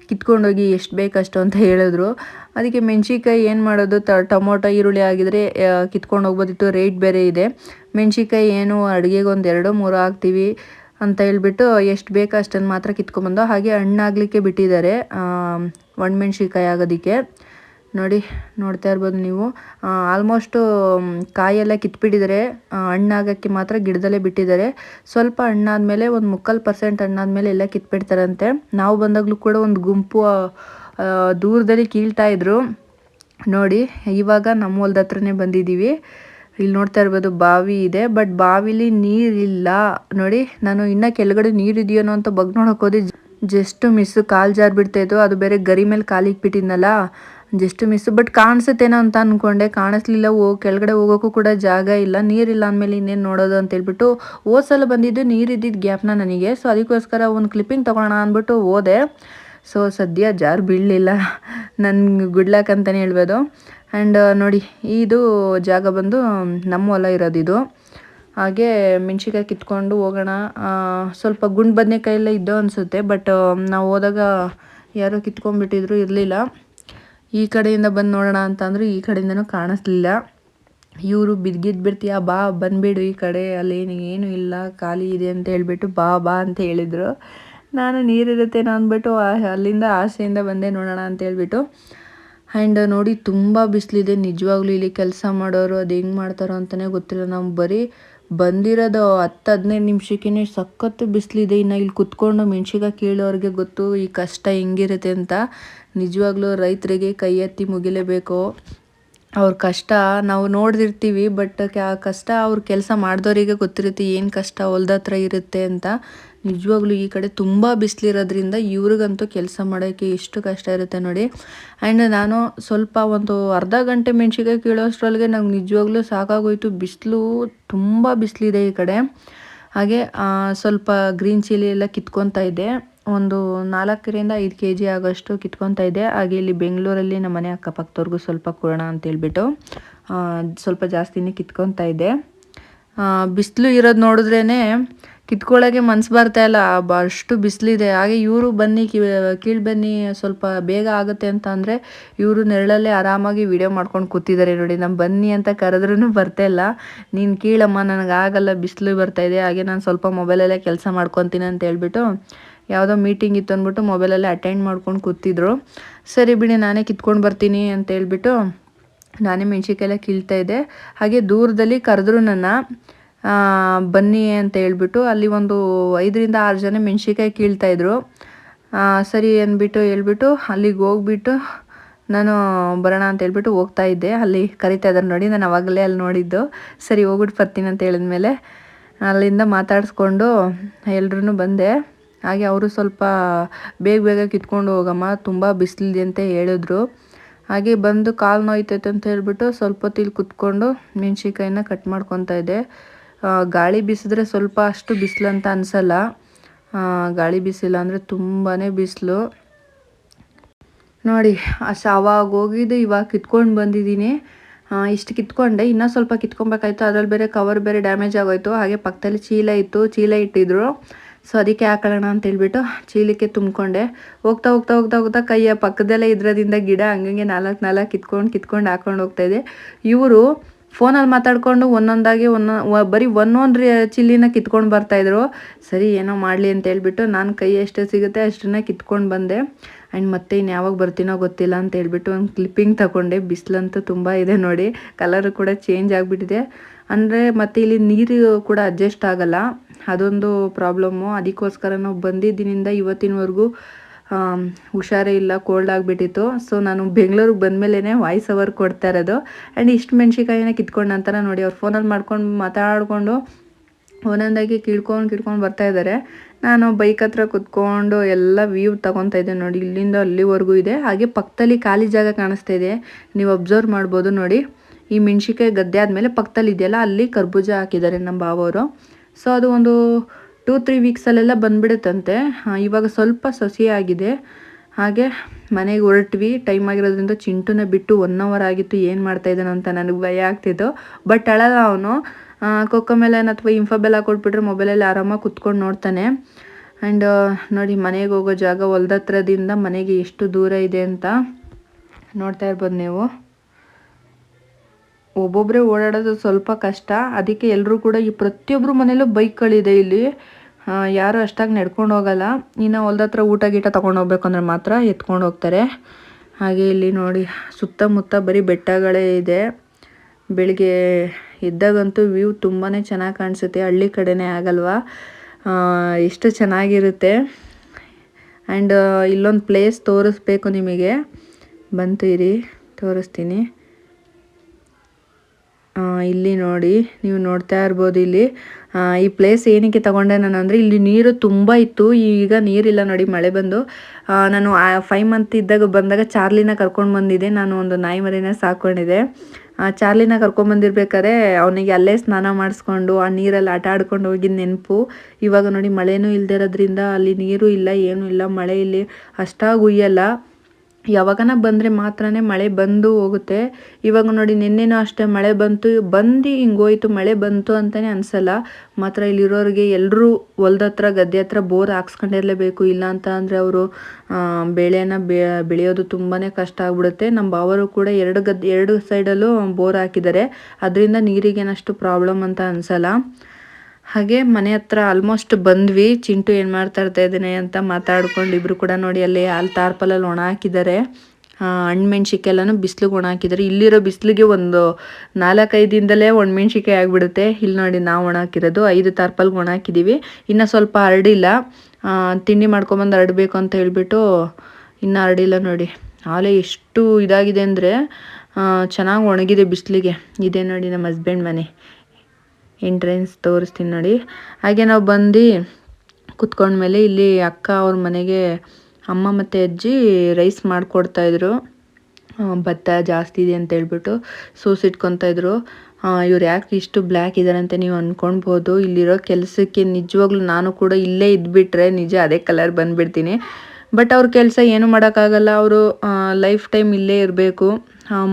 ಕಿತ್ಕೊಂಡೋಗಿ ಎಷ್ಟು ಬೇಕಷ್ಟು ಅಂತ ಹೇಳಿದ್ರು. ಅದಕ್ಕೆ ಮೆಣಸಿಕಾಯಿ ಏನು ಮಾಡೋದು? ತ ಟೊಮೊಟೊ, ಈರುಳ್ಳಿ ಆಗಿದರೆ ಕಿತ್ಕೊಂಡು ಹೋಗ್ಬೋದಿತ್ತು. ರೇಟ್ ಬೇರೆ ಇದೆ. ಮೆಣಸಿಕಾಯಿ ಏನು ಅಡುಗೆಗೆ ಒಂದು ಎರಡು, ಮೂರು ಹಾಕ್ತೀವಿ. ಅಂತ ಹೇಳ್ಬಿಟ್ಟು ಎಷ್ಟು ಬೇಕೋ ಅಷ್ಟನ್ನು ಮಾತ್ರ ಕಿತ್ಕೊಂಡ್ಬಂದು ಹಾಗೆ ಹಣ್ಣಾಗಲಿಕ್ಕೆ ಬಿಟ್ಟಿದ್ದಾರೆ ಒಣಮೆಣ್ಸಿಕಾಯಿ ಆಗೋದಕ್ಕೆ. ನೋಡಿ, ನೋಡ್ತಾ ಇರ್ಬೋದು ನೀವು. ಆಲ್ಮೋಸ್ಟು ಕಾಯೆಲ್ಲ ಕಿತ್ಬಿಟ್ಟಿದ್ದಾರೆ. ಹಣ್ಣಾಗೋಕ್ಕೆ ಮಾತ್ರ ಗಿಡದಲ್ಲೇ ಬಿಟ್ಟಿದ್ದಾರೆ. ಸ್ವಲ್ಪ ಹಣ್ಣಾದಮೇಲೆ ಒಂದು ಮುಕ್ಕಾಲು ಪರ್ಸೆಂಟ್ ಹಣ್ಣಾದಮೇಲೆ ಎಲ್ಲ ಕಿತ್ಬಿಡ್ತಾರಂತೆ. ನಾವು ಬಂದಾಗಲೂ ಕೂಡ ಒಂದು ಗುಂಪು ದೂರದಲ್ಲಿ ಕೀಳ್ತಾ ಇದ್ರು. ನೋಡಿ, ಇವಾಗ ನಮ್ಮ ಹೊಲ್ದ ಹತ್ರನೇ ಬಂದಿದ್ದೀವಿ. ಇಲ್ಲಿ ನೋಡ್ತಾ ಇರ್ಬೋದು ಬಾವಿ ಇದೆ ಬಟ್ ಬಾವಿಲಿ ನೀರಿಲ್ಲ. ನೋಡಿ, ನಾನು ಇನ್ನ ಕೆಳಗಡೆ ನೀರಿದೆಯೇನೋ ಅಂತ ಬಗ್ ನೋಡಕ್ ಹೋದೆ. ಜಸ್ಟ್ ಮಿಸ್ ಕಾಲ್ ಜಾರ್ ಬಿಡ್ತಾ ಇತ್ತು ಅದು ಬೇರೆ ಗರಿ ಮೇಲೆ ಕಾಲಿಗೆ ಬಿಟ್ಟಿದ್ನಲ್ಲ ಜಸ್ಟ್ ಮಿಸ್ ಬಟ್ ಕಾಣಿಸುತ್ತೇನೋ ಅಂತ ಅನ್ಕೊಂಡೆ. ಕಾಣಿಸ್ಲಿಲ್ಲ, ಓ, ಕೆಳಗಡೆ ಹೋಗೋಕ್ಕೂ ಕೂಡ ಜಾಗ ಇಲ್ಲ. ನೀರಿಲ್ಲ ಅಂದಮೇಲೆ ಇನ್ನೇನು ನೋಡೋದು ಅಂತ ಹೇಳ್ಬಿಟ್ಟು ಸಲ ಬಂದಿದ್ದು ನೀರಿದ್ದಿದ್ದು ಗ್ಯಾಪ್ನ ನನಗೆ. ಸೊ ಅದಕ್ಕೋಸ್ಕರ ಒಂದು ಕ್ಲಿಪ್ಪಿಂಗ್ ತಗೋಣ ಅಂದ್ಬಿಟ್ಟು ಹೋದೆ. ಸೊ ಸದ್ಯ ಜಾರ್ ಬೀಳಲಿಲ್ಲ. ನನ್ಗೆ ಗುಡ್ ಲಕ್ ಅಂತಲೇ ಹೇಳ್ಬೋದು. ಆ್ಯಂಡ್ ನೋಡಿ, ಇದು ಜಾಗ ಬಂದು ನಮ್ಮ ಹೊಲ ಇರೋದು ಇದು. ಹಾಗೆ ಮೆಣ್ಸಿಕಾಯಿ ಕಿತ್ಕೊಂಡು ಹೋಗೋಣ. ಸ್ವಲ್ಪ ಗುಂಡು ಬದನೆಕಾಯಿ ಎಲ್ಲ ಇದ್ದೋ ಅನಿಸುತ್ತೆ ಬಟ್ ನಾವು ಹೋದಾಗ ಯಾರೋ ಕಿತ್ಕೊಂಡ್ಬಿಟ್ಟಿದ್ರು ಇರಲಿಲ್ಲ. ಈ ಕಡೆಯಿಂದ ಬಂದು ನೋಡೋಣ ಅಂತ ಈ ಕಡೆಯಿಂದನೂ ಕಾಣಿಸ್ಲಿಲ್ಲ. ಇವರು ಬಿದ್ಗಿದ್ದು ಬಿಡ್ತೀಯ, ಬಾ, ಬಂದ್ಬಿಡು ಈ ಕಡೆ. ಅಲ್ಲೇನು ಏನು ಇಲ್ಲ, ಖಾಲಿ ಇದೆ ಅಂತ ಹೇಳಿಬಿಟ್ಟು ಬಾ ಬಾ ಅಂತ ಹೇಳಿದರು. ನಾನು ನೀರಿರುತ್ತೇನೋ ಅಂದ್ಬಿಟ್ಟು ಅಲ್ಲಿಂದ ಆಸೆಯಿಂದ ಬಂದೆ ನೋಡೋಣ ಅಂತ ಹೇಳ್ಬಿಟ್ಟು. ಆ್ಯಂಡ್ ನೋಡಿ ತುಂಬ ಬಿಸಿಲಿದೆ. ನಿಜವಾಗ್ಲೂ ಇಲ್ಲಿ ಕೆಲಸ ಮಾಡೋರು ಅದು ಹೆಂಗೆ ಮಾಡ್ತಾರೋ ಅಂತಲೇ ಗೊತ್ತಿಲ್ಲ. ನಾವು ಬರೀ ಬಂದಿರೋದು ಹತ್ತು ಹದಿನೈದು ನಿಮಿಷಕ್ಕೇ ಸಖತ್ತು ಬಿಸಿಲಿದೆ. ಇನ್ನು ಇಲ್ಲಿ ಕುತ್ಕೊಂಡು ಮೆಣ್ಸಿಕಾಯಿ ಕೀಳೋರಿಗೆ ಗೊತ್ತು ಈ ಕಷ್ಟ ಹೆಂಗಿರುತ್ತೆ ಅಂತ. ನಿಜವಾಗ್ಲೂ ರೈತರಿಗೆ ಕೈ ಎತ್ತಿ ಮುಗಿಲೇಬೇಕು. ಅವ್ರ ಕಷ್ಟ ನಾವು ನೋಡ್ದಿರ್ತೀವಿ ಬಟ್ ಆ ಕಷ್ಟ ಅವ್ರ ಕೆಲಸ ಮಾಡಿದವರಿಗೆ ಗೊತ್ತಿರುತ್ತೆ ಏನು ಕಷ್ಟ, ಹೊಲ್ದ ಹತ್ರ ಇರುತ್ತೆ ಅಂತ. ನಿಜವಾಗ್ಲೂ ಈ ಕಡೆ ತುಂಬ ಬಿಸಿಲಿರೋದ್ರಿಂದ ಇವ್ರಿಗಂತೂ ಕೆಲಸ ಮಾಡೋಕ್ಕೆ ಎಷ್ಟು ಕಷ್ಟ ಇರುತ್ತೆ ನೋಡಿ. ಆ್ಯಂಡ್ ನಾನು ಸ್ವಲ್ಪ ಒಂದು ಅರ್ಧ ಗಂಟೆ ಮೆಣ್ಸಿಕಾಯಿ ಕೀಳೋಷ್ಟ್ರೊಳಗೆ ನಂಗೆ ನಿಜವಾಗ್ಲೂ ಸಾಕಾಗೋಯ್ತು. ಬಿಸಿಲು ತುಂಬ ಬಿಸಿಲಿದೆ ಈ ಕಡೆ. ಹಾಗೆ ಸ್ವಲ್ಪ ಗ್ರೀನ್ ಚಿಲ್ಲಿ ಎಲ್ಲ ಕಿತ್ಕೊತಾ ಇದ್ದೆ. ಒಂದು ನಾಲ್ಕರಿಂದ ಐದು ಕೆ ಜಿ ಆಗೋಷ್ಟು ಕಿತ್ಕೊತಾ ಇದ್ದೆ. ಹಾಗೆ ಇಲ್ಲಿ ಬೆಂಗಳೂರಲ್ಲಿ ನಮ್ಮ ಮನೆ ಅಕ್ಕಪಕ್ಕದವ್ರಿಗೂ ಸ್ವಲ್ಪ ಕೊಡೋಣ ಅಂತ ಹೇಳ್ಬಿಟ್ಟು ಆ, ಸ್ವಲ್ಪ ಜಾಸ್ತಿನೇ ಕಿತ್ಕೊತಾ ಇದ್ದೆ. ಬಿಸಿಲು ಇರೋದು ನೋಡಿದ್ರೇ ಕಿತ್ಕೊಳ್ಳೋಕ್ಕೆ ಮನ್ಸು ಬರ್ತಾ ಇಲ್ಲ. ಅಷ್ಟು ಬಿಸಿಲಿದೆ. ಹಾಗೆ ಇವರು ಬನ್ನಿ ಕಿ ಕೀಳು ಬನ್ನಿ ಸ್ವಲ್ಪ ಬೇಗ ಆಗುತ್ತೆ ಅಂತ ಅಂದರೆ ಇವರು ನೆರಳಲ್ಲೇ ಆರಾಮಾಗಿ ವಿಡಿಯೋ ಮಾಡ್ಕೊಂಡು ಕೂತಿದ್ದಾರೆ ನೋಡಿ. ನಾನು ಬನ್ನಿ ಅಂತ ಕರೆದ್ರೂ ಬರ್ತಾ ಇಲ್ಲ. ನೀನು ಕೀಳಮ್ಮ ನನಗೆ ಆಗಲ್ಲ ಬಿಸಿಲು ಬರ್ತಾಯಿದೆ ಹಾಗೆ ನಾನು ಸ್ವಲ್ಪ ಮೊಬೈಲಲ್ಲೇ ಕೆಲಸ ಮಾಡ್ಕೊತೀನಿ ಅಂತ ಹೇಳ್ಬಿಟ್ಟು ಯಾವುದೋ ಮೀಟಿಂಗ್ ಇತ್ತು ಅಂದ್ಬಿಟ್ಟು ಮೊಬೈಲಲ್ಲೇ ಅಟೆಂಡ್ ಮಾಡ್ಕೊಂಡು ಕೂತಿದ್ರು. ಸರಿ ಬಿಡಿ, ನಾನೇ ಕಿತ್ಕೊಂಡು ಬರ್ತೀನಿ ಅಂತ ಹೇಳ್ಬಿಟ್ಟು ನಾನೇ ಮೆಣ್ಸಿನ್ಕಾಯಿ ಎಲ್ಲ ಕೀಳ್ತಾ ಇದ್ದೆ. ಹಾಗೆ ದೂರದಲ್ಲಿ ಕರೆದ್ರು ನನ್ನ ಬನ್ನಿ ಅಂತ ಹೇಳ್ಬಿಟ್ಟು ಅಲ್ಲಿ ಒಂದು ಐದರಿಂದ ಆರು ಜನ ಮೆಣ್ಸಿನ್ಕಾಯಿ ಕೀಳ್ತಾ ಇದ್ರು. ಸರಿ ಅಂದ್ಬಿಟ್ಟು ಹೇಳ್ಬಿಟ್ಟು ಅಲ್ಲಿಗೆ ಹೋಗ್ಬಿಟ್ಟು ನಾನು ಬರೋಣ ಅಂತ ಹೇಳ್ಬಿಟ್ಟು ಹೋಗ್ತಾ ಇದ್ದೆ. ಅಲ್ಲಿ ಕರಿತಾ ಇದ್ದಾರೆ ನೋಡಿ, ನಾನು ಅವಾಗಲೇ ಅಲ್ಲಿ ನೋಡಿದ್ದು. ಸರಿ ಹೋಗ್ಬಿಟ್ಟು ಬರ್ತೀನಿ ಅಂತ ಹೇಳಿದ್ಮೇಲೆ ಅಲ್ಲಿಂದ ಮಾತಾಡಿಸ್ಕೊಂಡು ಎಲ್ರೂ ಬಂದೆ. ಹಾಗೆ ಅವರು ಸ್ವಲ್ಪ ಬೇಗ ಬೇಗ ಕಿತ್ಕೊಂಡು ಹೋಗಮ್ಮ, ತುಂಬ ಬಿಸಿಲಿದೆ ಅಂತ ಹೇಳಿದ್ರು. ಹಾಗೆ ಬಂದು ಕಾಲು ನೋಯ್ತೈತೆ ಅಂತ ಹೇಳ್ಬಿಟ್ಟು ಸ್ವಲ್ಪ ಹೊತ್ತು ಇಲ್ಲಿ ಕುತ್ಕೊಂಡು ಮೆಣ್ಸಿನ್ಕಾಯಿನ ಕಟ್ ಮಾಡ್ಕೊತಾ ಇದ್ದೆ. ಗಾಳಿ ಬಿಸಿದ್ರೆ ಸ್ವಲ್ಪ ಅಷ್ಟು ಬಿಸಿಲು ಅಂತ ಅನಿಸಲ್ಲ. ಗಾಳಿ ಬಿಸಿಲ್ಲ ಅಂದರೆ ತುಂಬಾ ಬಿಸಿಲು. ನೋಡಿ ಅಷ್ಟು ಅವಾಗ ಹೋಗಿದ್ದು ಇವಾಗ ಕಿತ್ಕೊಂಡು ಬಂದಿದ್ದೀನಿ. ಇಷ್ಟು ಕಿತ್ಕೊಂಡೆ, ಇನ್ನೂ ಸ್ವಲ್ಪ ಕಿತ್ಕೊಬೇಕಾಯ್ತು. ಅದ್ರಲ್ಲಿ ಬೇರೆ ಕವರ್ ಬೇರೆ ಡ್ಯಾಮೇಜ್ ಆಗೋಯ್ತು. ಹಾಗೆ ಪಕ್ಕದಲ್ಲಿ ಚೀಲ ಇತ್ತು, ಚೀಲ ಇಟ್ಟಿದ್ರು. ಸೊ ಅದಕ್ಕೆ ಹಾಕೊಳ್ಳೋಣ ಅಂತ ಹೇಳ್ಬಿಟ್ಟು ಚೀಲಕ್ಕೆ ತುಂಬಿಕೊಂಡೆ. ಹೋಗ್ತಾ ಹೋಗ್ತಾ ಹೋಗ್ತಾ ಹೋಗ್ತಾ ಕೈಯ ಪಕ್ಕದಲ್ಲೇ ಇದ್ರದಿಂದ ಗಿಡ ಹಂಗಂಗೆ ನಾಲ್ಕು ನಾಲ್ಕು ಕಿತ್ಕೊಂಡು ಕಿತ್ಕೊಂಡು ಹಾಕೊಂಡು ಹೋಗ್ತಾ ಇದೆ. ಇವರು ಫೋನಲ್ಲಿ ಮಾತಾಡಿಕೊಂಡು ಒಂದೊಂದಾಗಿ ಒಂದೊಂದು ಬರೀ ಒಂದೊಂದು ಚಿಲ್ಲಿನ ಕಿತ್ಕೊಂಡು ಬರ್ತಾಯಿದ್ರು ಸರಿ, ಏನೋ ಮಾಡಲಿ ಅಂತ ಹೇಳ್ಬಿಟ್ಟು ನಾನು ಕೈ ಎಷ್ಟು ಸಿಗುತ್ತೆ ಅಷ್ಟನ್ನ ಕಿತ್ಕೊಂಡು ಬಂದೆ. ಆ್ಯಂಡ್ ಮತ್ತೆ ಇನ್ನು ಯಾವಾಗ ಬರ್ತೀನೋ ಗೊತ್ತಿಲ್ಲ ಅಂತ ಹೇಳ್ಬಿಟ್ಟು ಒಂದು ಕ್ಲಿಪ್ಪಿಂಗ್ ತಗೊಂಡೆ. ಬಿಸಿಲಂತೂ ತುಂಬ ಇದೆ ನೋಡಿ. ಕಲರು ಕೂಡ ಚೇಂಜ್ ಆಗಿಬಿಟ್ಟಿದೆ. ಅಂದರೆ ಮತ್ತೆ ಇಲ್ಲಿ ನೀರು ಕೂಡ ಅಡ್ಜಸ್ಟ್ ಆಗಲ್ಲ. ಅದೊಂದು ಪ್ರಾಬ್ಲಮ್ಮು ಅದಕ್ಕೋಸ್ಕರ ನಾವು ಬಂದಿದ್ದಿನಿಂದ ಇವತ್ತಿನವರೆಗೂ ಹುಷಾರೇ ಇಲ್ಲ ಕೋಲ್ಡ್ ಆಗಿಬಿಟ್ಟಿತ್ತು. ಸೊ ನಾನು ಬೆಂಗಳೂರಿಗೆ ಬಂದಮೇಲೆ ವಾಯ್ಸ್ ಅವರ್ ಕೊಡ್ತಾ ಇರೋದು. ಆ್ಯಂಡ್ ಇಷ್ಟು ಮೆಣ್ಸಿಕಾಯಿನ ಕಿತ್ಕೊಂಡು ನಂತರ ನೋಡಿ, ಅವ್ರು ಫೋನಲ್ಲಿ ಮಾಡ್ಕೊಂಡು ಮಾತಾಡಿಕೊಂಡು ಒಂದೊಂದಾಗಿ ಕಿಡ್ಕೊಂಡು ಕಿಡ್ಕೊಂಡು ಬರ್ತಾ ಇದ್ದಾರೆ. ನಾನು ಬೈಕ್ ಹತ್ರ ಕುತ್ಕೊಂಡು ಎಲ್ಲ ವ್ಯೂ ತಗೊತಾ ಇದ್ದೆ ನೋಡಿ, ಇಲ್ಲಿಂದ ಅಲ್ಲಿವರೆಗೂ ಇದೆ. ಹಾಗೆ ಪಕ್ಕದಲ್ಲಿ ಖಾಲಿ ಜಾಗ ಕಾಣಿಸ್ತಾ ಇದೆ. ನೀವು ಅಬ್ಸರ್ವ್ ಮಾಡ್ಬೋದು ನೋಡಿ. ಈ ಮೆಣ್ಸಿಕಾಯಿ ಗದ್ದೆ ಆದಮೇಲೆ ಪಕ್ಕದಲ್ಲಿ ಇದೆಯಲ್ಲ, ಅಲ್ಲಿ ಕರ್ಬೂಜ ಹಾಕಿದ್ದಾರೆ ನಮ್ಮ ಬಾವವರು ಸೊ ಅದು ಒಂದು ಟೂ ತ್ರೀ ವೀಕ್ಸಲ್ಲೆಲ್ಲ ಬಂದುಬಿಡುತ್ತಂತೆ. ಇವಾಗ ಸ್ವಲ್ಪ ಸಸಿ ಆಗಿದೆ. ಹಾಗೆ ಮನೆಗೆ ಹೊರಟ್ವಿ. ಟೈಮ್ ಆಗಿರೋದ್ರಿಂದ ಚಿಂಟುನ ಬಿಟ್ಟು ಒನ್ ಅವರ್ ಆಗಿತ್ತು. ಏನು ಮಾಡ್ತಾ ಅಂತ ನನಗೆ ಭಯ ಆಗ್ತಿತ್ತು. ಬಟ್ ಅಳಲ್ಲ ಅವನು. ಕೊಕ್ಕೋ ಮೇಲೆ ಅಥವಾ ಇಂಫಾಬೆಲ್ಲ ಹಾಕೊಟ್ಬಿಟ್ರೆ ಮೊಬೈಲಲ್ಲಿ ಆರಾಮಾಗಿ ಕುತ್ಕೊಂಡು ನೋಡ್ತಾನೆ. ಆ್ಯಂಡ್ ನೋಡಿ, ಮನೆಗೆ ಹೋಗೋ ಜಾಗ ಹೊಲ್ದತ್ರದಿಂದ ಮನೆಗೆ ಎಷ್ಟು ದೂರ ಇದೆ ಅಂತ ನೋಡ್ತಾ ಇರ್ಬೋದು ನೀವು. ಒಬ್ಬೊಬ್ಬರೇ ಓಡಾಡೋದು ಸ್ವಲ್ಪ ಕಷ್ಟ. ಅದಕ್ಕೆ ಎಲ್ಲರೂ ಕೂಡ ಈ ಪ್ರತಿಯೊಬ್ಬರು ಮನೇಲೂ ಬೈಕ್ಗಳಿದೆ ಇಲ್ಲಿ. ಯಾರು ಅಷ್ಟಾಗಿ ನಡ್ಕೊಂಡು ಹೋಗಲ್ಲ. ಇನ್ನು ಹೊಲ್ದ ಹತ್ರ ಊಟ ಗೀಟ ತೊಗೊಂಡು ಹೋಗ್ಬೇಕು ಅಂದ್ರೆ ಮಾತ್ರ ಎತ್ಕೊಂಡು ಹೋಗ್ತಾರೆ. ಹಾಗೆ ಇಲ್ಲಿ ನೋಡಿ, ಸುತ್ತಮುತ್ತ ಬರೀ ಬೆಟ್ಟಗಳೇ ಇದೆ. ಬೆಳಿಗ್ಗೆ ಎದ್ದಾಗಂತೂ ವ್ಯೂ ತುಂಬಾ ಚೆನ್ನಾಗಿ ಕಾಣಿಸುತ್ತೆ, ಹಳ್ಳಿ ಕಡೆನೇ ಆಗಲ್ವಾ? ಎಷ್ಟು ಚೆನ್ನಾಗಿರುತ್ತೆ. ಆ್ಯಂಡ್ ಇಲ್ಲೊಂದು ಪ್ಲೇಸ್ ತೋರಿಸ್ಬೇಕು ನಿಮಗೆ. ಬಂತು ಇರಿ, ತೋರಿಸ್ತೀನಿ. ಇಲ್ಲಿ ನೋಡಿ, ನೀವು ನೋಡ್ತಾ ಇರ್ಬೋದು ಇಲ್ಲಿ. ಈ ಪ್ಲೇಸ್ ಏನಕ್ಕೆ ತಗೊಂಡೆ ನಾನು ಅಂದರೆ, ಇಲ್ಲಿ ನೀರು ತುಂಬ ಇತ್ತು. ಈಗ ನೀರಿಲ್ಲ ನೋಡಿ, ಮಳೆ ಬಂದು. ನಾನು ಫೈವ್ ಮಂತ್ ಇದ್ದಾಗ ಬಂದಾಗ ಚಾರ್ಲಿನ ಕರ್ಕೊಂಡು ಬಂದಿದ್ದೆ. ನಾನು ಒಂದು ನಾಯಿ ಮರಿನ ಸಾಕೊಂಡಿದ್ದೆ. ಚಾರ್ಲಿನ ಕರ್ಕೊಂಬಂದಿರ್ಬೇಕಾದ್ರೆ ಅವನಿಗೆ ಅಲ್ಲೇ ಸ್ನಾನ ಮಾಡಿಸ್ಕೊಂಡು ಆ ನೀರಲ್ಲಿ ಆಟ ಆಡ್ಕೊಂಡು ಹೋಗಿದ್ದ ನೆನಪು. ಇವಾಗ ನೋಡಿ ಮಳೆನೂ ಇಲ್ದಿರೋದ್ರಿಂದ ಅಲ್ಲಿ ನೀರು ಇಲ್ಲ, ಏನೂ ಇಲ್ಲ, ಮಳೆ ಇಲ್ಲಿ ಅಷ್ಟಾಗಿ ಉಯ್ಯಲ್ಲ. ಯಾವಾಗನ ಬಂದರೆ ಮಾತ್ರನೇ ಮಳೆ ಬಂದು ಹೋಗುತ್ತೆ. ಇವಾಗ ನೋಡಿ ನಿನ್ನೆನೂ ಅಷ್ಟೇ ಮಳೆ ಬಂತು, ಬಂದು ಹಿಂಗೆ ಹೋಯ್ತು ಮಳೆ ಬಂತು ಅಂತಲೇ ಅನಿಸಲ್ಲ. ಮಾತ್ರ ಇಲ್ಲಿರೋರಿಗೆ ಎಲ್ಲರೂ ಹೊಲ್ದ ಹತ್ರ ಗದ್ದೆ ಹತ್ರ ಬೋರ್ ಹಾಕ್ಸ್ಕೊಂಡಿರಲೇಬೇಕು. ಇಲ್ಲ ಅಂತ ಅಂದರೆ ಅವರು ಬೆಳೆನ ಬೆಳೆಯೋದು ತುಂಬಾ ಕಷ್ಟ ಆಗ್ಬಿಡುತ್ತೆ. ನಮ್ಮ ಬಾವರು ಕೂಡ ಎರಡು ಗದ್ದೆ ಎರಡು ಸೈಡಲ್ಲೂ ಬೋರ್ ಹಾಕಿದ್ದಾರೆ. ಅದರಿಂದ ನೀರಿಗೇನಷ್ಟು ಪ್ರಾಬ್ಲಮ್ ಅಂತ ಅನಿಸಲ್ಲ. ಹಾಗೆ ಮನೆ ಹತ್ರ ಆಲ್ಮೋಸ್ಟ್ ಬಂದ್ವಿ. ಚಿಂಟು ಏನು ಮಾಡ್ತಾ ಇರ್ತಾ ಇದ್ದಾನೆ ಅಂತ ಮಾತಾಡ್ಕೊಂಡು ಇಬ್ರು ಕೂಡ ನೋಡಿ ಅಲ್ಲಿ ಅಲ್ಲಿ ತಾರ್ಪಲಲ್ಲಿ ಒಣ ಹಾಕಿದ್ದಾರೆ. ಹಣ್ಣು ಮೆಣ್ಸಿಕಾಯೆಲ್ಲನೂ ಬಿಸಿಲಿಗೆ ಒಣ ಹಾಕಿದ್ದಾರೆ. ಇಲ್ಲಿರೋ ಬಿಸಿಲಿಗೆ ಒಂದು ನಾಲ್ಕೈದು ದಿನದಲ್ಲೇ ಒಣಮೆಣ್ಸಿಕಾಯಿ ಆಗಿಬಿಡುತ್ತೆ. ಇಲ್ಲಿ ನೋಡಿ ನಾವು ಒಣ ಹಾಕಿರೋದು. ಐದು ತಾರ್ಪಲ್ಗೆ ಒಣ ಹಾಕಿದ್ದೀವಿ ಇನ್ನು ಸ್ವಲ್ಪ ಹರಡಿಲ್ಲ. ತಿಂಡಿ ಮಾಡ್ಕೊಂಬಂದು ಹರಡಬೇಕು ಅಂತ ಹೇಳಿಬಿಟ್ಟು ಇನ್ನೂ ಹರಡಿಲ್ಲ ನೋಡಿ. ಆಲೆ ಎಷ್ಟು ಇದಾಗಿದೆ ಅಂದರೆ ಚೆನ್ನಾಗಿ ಒಣಗಿದೆ ಬಿಸಿಲಿಗೆ. ಇದೆ ನೋಡಿ ನಮ್ಮ ಹಸ್ಬೆಂಡ್ ಮನೆ. ಎಂಟ್ರೆನ್ಸ್ ತೋರಿಸ್ತೀನಿ ನೋಡಿ. ಹಾಗೆ ನಾವು ಬಂದು ಕುತ್ಕೊಂಡ್ಮೇಲೆ ಇಲ್ಲಿ ಅಕ್ಕ ಅವ್ರ ಮನೆಗೆ ಅಮ್ಮ ಮತ್ತು ಅಜ್ಜಿ ರೈಸ್ ಮಾಡಿಕೊಡ್ತಾಯಿದ್ರು ಭತ್ತ ಜಾಸ್ತಿ ಇದೆ ಅಂತ ಹೇಳ್ಬಿಟ್ಟು ಸೂಸಿಟ್ಕೊತಾ ಇದ್ರು. ಇವ್ರು ಯಾಕೆ ಇಷ್ಟು ಬ್ಲ್ಯಾಕ್ ಇದ್ದಾರೆ ಅಂತ ನೀವು ಅಂದ್ಕೊಳ್ಬೋದು ಇಲ್ಲಿರೋ ಕೆಲಸಕ್ಕೆ ನಿಜವಾಗ್ಲೂ ನಾನು ಕೂಡ ಇಲ್ಲೇ ಇದ್ಬಿಟ್ರೆ ನಿಜ ಅದೇ ಕಲರ್ ಬಂದುಬಿಡ್ತೀನಿ. ಬಟ್ ಅವ್ರ ಕೆಲಸ ಏನು ಮಾಡೋಕ್ಕಾಗಲ್ಲ. ಅವರು ಲೈಫ್ ಟೈಮ್ ಇಲ್ಲೇ ಇರಬೇಕು.